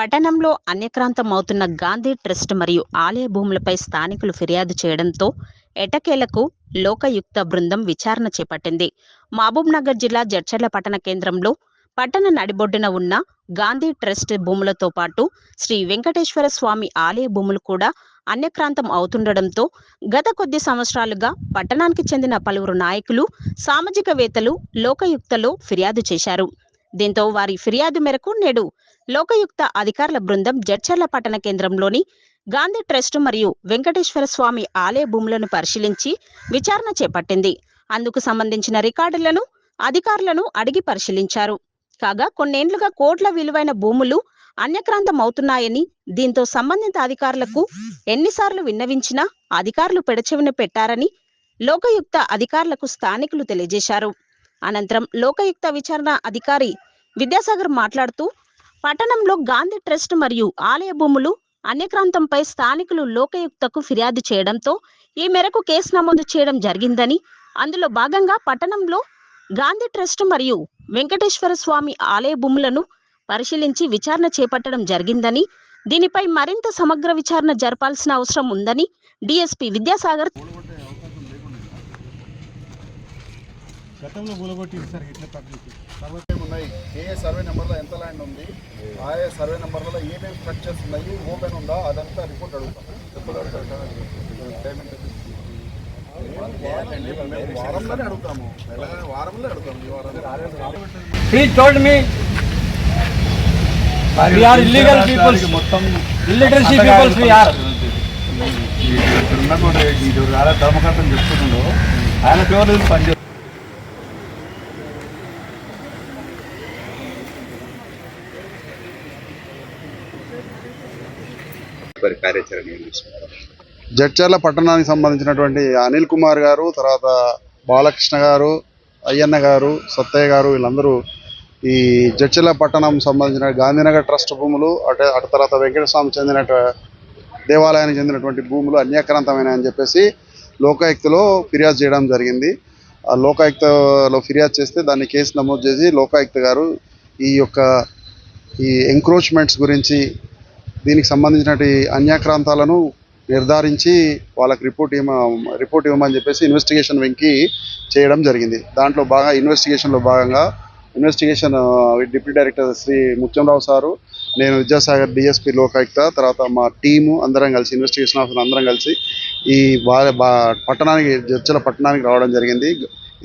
పట్టణంలో అన్యక్రాంతం అవుతున్న గాంధీ ట్రస్ట్ మరియు ఆలయ భూములపై స్థానికులు ఫిర్యాదు చేయడంతో ఎటకేలకు లోకయుక్త బృందం విచారణ చేపట్టింది. మహబూబ్నగర్ జిల్లా జడ్చర్ల పట్టణ కేంద్రంలో పట్టణ నడిబొడ్డున ఉన్న గాంధీ ట్రస్ట్ భూములతో పాటు శ్రీ వెంకటేశ్వర స్వామి ఆలయ భూములు కూడా అన్యక్రాంతం అవుతుండడంతో గత కొద్ది సంవత్సరాలుగా పట్టణానికి చెందిన పలువురు నాయకులు సామాజికవేత్తలు లోకయుక్తలో ఫిర్యాదు చేశారు. దీంతో వారి ఫిర్యాదు మేరకు నేడు లోకయుక్త అధికారుల బృందం జడ్చర్ల పట్టణ కేంద్రంలోని గాంధీ ట్రస్ట్ మరియు వెంకటేశ్వర స్వామి ఆలయ భూములను పరిశీలించి విచారణ చేపట్టింది. అందుకు సంబంధించిన రికార్డులను అధికారులను అడిగి పరిశీలించారు. కాగా కొన్నేండ్లుగా కోట్ల విలువైన భూములు అన్యక్రాంతం అవుతున్నాయని దీంతో సంబంధిత అధికారులకు ఎన్నిసార్లు విన్నవించినా అధికారులు పెడచెవిన పెట్టారని లోకయుక్త అధికారులకు స్థానికులు తెలియజేశారు. అనంతరం లోకయుక్త విచారణ అధికారి విద్యాసాగర్ మాట్లాడుతూ పట్టణంలో గాంధీ ట్రస్ట్ మరియు ఆలయ భూములు అన్యక్రాంతంపై స్థానికులు లోకయుక్తకు ఫిర్యాదు చేయడంతో ఈ మేరకు కేసు నమోదు చేయడం జరిగిందని అందులో భాగంగా పట్టణంలో గాంధీ ట్రస్ట్ మరియు వెంకటేశ్వర స్వామి ఆలయ భూములను పరిశీలించి విచారణ చేపట్టడం జరిగిందని దీనిపై మరింత సమగ్ర విచారణ జరపాల్సిన అవసరం ఉందని డిఎస్పీ విద్యాసాగర్ గతంలో కూలగొట్టి సార్ ఇట్లా పబ్లిక్ కాబట్టి ఉన్నాయి ఏ ఏ సర్వే నెంబర్లో ఎంత ల్యాండ్ ఉంది ఆయా సర్వే నెంబర్లలో ఏమేమి స్ట్రక్చర్స్ ఉన్నాయి ఓపెన్ ఉందా అదంతా రిపోర్ట్ అడుగుతాం ఎప్పుడు వారంలోనే అడుగుతాము నెల వారంలో అడుగుతాము ఈ వారంలో He told me we are illegal people. మొత్తం Illiteracy peoples we are. ఉన్నటువంటి ఇది రాలే ధర్మకర్తం చెప్తున్నాడు ఆయన పేరు పనిచేస్తారు వారి కార్యాచరణ ఏం తీసుకుంటారు జడ్చర్ల పట్టణానికి సంబంధించినటువంటి అనిల్ కుమార్ గారు తర్వాత బాలకృష్ణ గారు అయ్యన్న గారు సత్తయ్య గారు వీళ్ళందరూ ఈ జడ్చర్ల పట్టణం సంబంధించిన గాంధీనగర్ ట్రస్ట్ భూములు అటు అటు తర్వాత వెంకటస్వామి చెందిన దేవాలయానికి చెందినటువంటి భూములు అన్యాక్రాంతమైన అని చెప్పేసి లోకాయుక్తలో ఫిర్యాదు చేయడం జరిగింది. ఆ లోకాయుక్తలో ఫిర్యాదు చేస్తే దాన్ని కేసు నమోదు చేసి లోకాయుక్త గారు ఈ యొక్క ఈ ఎంక్రోచ్మెంట్స్ గురించి దీనికి సంబంధించినటువంటి అన్యాక్రాంతాలను నిర్ధారించి వాళ్ళకి రిపోర్ట్ ఇవ్వ రిపోర్ట్ ఇవ్వమని చెప్పేసి ఇన్వెస్టిగేషన్ వెంకి చేయడం జరిగింది. దాంట్లో బాగా ఇన్వెస్టిగేషన్లో భాగంగా investigation deputy director Shri Muthyamrao sir నేను విద్యాసాగర్ డిఎస్పీ లోకాయుక్త తర్వాత మా టీము అందరం కలిసి ఇన్వెస్టిగేషన్ ఆఫీసర్ అందరం కలిసి ఈ బా పట్టణానికి జడ్చల పట్టణానికి రావడం జరిగింది.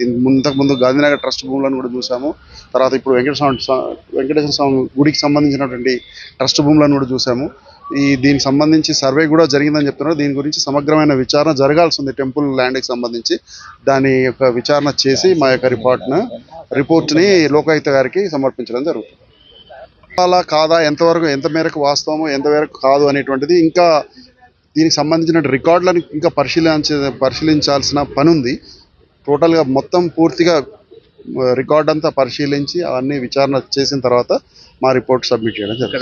ఇంతకు ముందు గాంధీనగర్ ట్రస్ట్ భూములను కూడా చూసాము. తర్వాత ఇప్పుడు వెంకటస్వామి స్వా- వెంకటేశ్వర స్వామి గుడికి సంబంధించినటువంటి ట్రస్ట్ భూములను కూడా చూసాము. ఈ దీనికి సంబంధించి సర్వే కూడా జరిగిందని చెప్తున్నారు. దీని గురించి సమగ్రమైన విచారణ జరగాల్సి ఉంది టెంపుల్ ల్యాండ్కి సంబంధించి. దాని యొక్క విచారణ చేసి మా యొక్క రిపోర్ట్ను రిపోర్ట్ని లోకాయుక్త గారికి సమర్పించడం జరుగుతుంది. అలా కాదా? ఎంతవరకు ఎంత మేరకు వాస్తవము ఎంత మేరకు కాదు అనేటువంటిది ఇంకా దీనికి సంబంధించిన రికార్డులను ఇంకా పరిశీలించ పరిశీలించాల్సిన పని ఉంది. టోటల్గా మొత్తం పూర్తిగా రికార్డ్ అంతా పరిశీలించి అవన్నీ విచారణ చేసిన తర్వాత మా రిపోర్ట్ సబ్మిట్ చేయడం జరుగుతుంది.